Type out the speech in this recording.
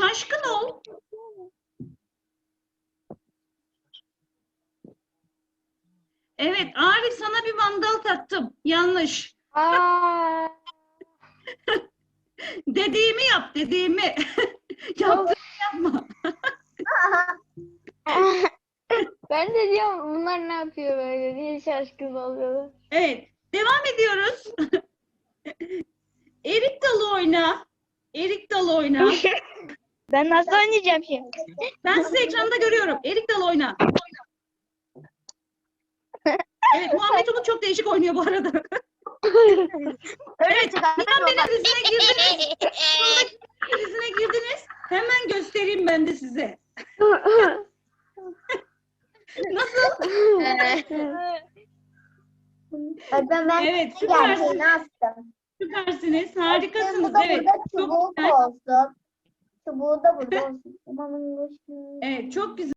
şaşkın ol. Evet Arif sana bir mandal taktım. Yanlış. Aa, Dediğimi yap dediğimi. Yaptığımı yapma. ben de diyorum bunlar ne yapıyor böyle diye şaşkın oluyorlar. Evet devam ediyoruz. Erik dalı oyna. Erik dalı oyna. Ben nasıl oynayacağım şimdi? Ben sizi ekranda görüyorum. Erik dalı oyna. Evet Muhammed Umut çok değişik oynuyor bu arada. evet Nihan benim dizine girdiniz. Buradaki dizine girdiniz. Hemen göstereyim ben de size. Nasıl? Ben ben Evet süpersiniz. Süpersiniz. Harikasınız. Evet. Çok güzel. olsun. Çubuğu da burada olsun. Evet çok güzel.